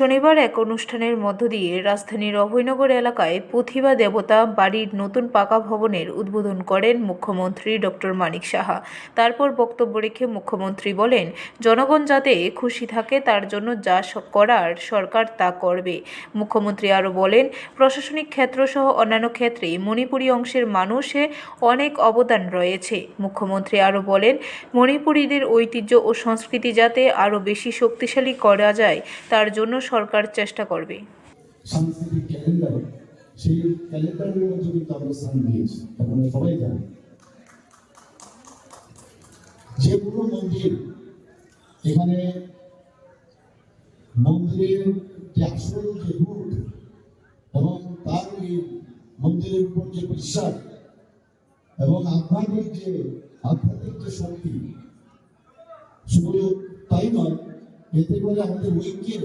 শনিবার এক অনুষ্ঠানের মধ্য দিয়ে রাজধানীর অভয়নগর এলাকায় প্রতিভা দেবতা বাড়ির নতুন পাকা ভবনের উদ্বোধন করেন মুখ্যমন্ত্রী ডক্টর মানিক সাহা। তারপর বক্তব্য রেখে মুখ্যমন্ত্রী বলেন, জনগণ যাতে খুশি থাকে, তার জন্য যা করার সরকার তা করবে। মুখ্যমন্ত্রী আরও বলেন, প্রশাসনিক ক্ষেত্রসহ অন্যান্য ক্ষেত্রে মণিপুরী অংশের মানুষে অনেক অবদান রয়েছে। মুখ্যমন্ত্রী আরও বলেন, মণিপুরীদের ঐতিহ্য ও সংস্কৃতি যাতে আরও বেশি শক্তিশালী করা যায়, তার জন্য সরকার চেষ্টা করবে। ক্যালেন্ডার সেই আমরা সবাই যে কোনো মন্দির, এখানে মন্দিরের যে আসল যে রূপ এবং তার মন্দিরের উপর যে বিশ্বাস এবং আধ্যাত্মিক যে আধ্যাত্মিক যে শক্তি, শুধু তাই নয়, এতে করে আমাদের ঐক্যের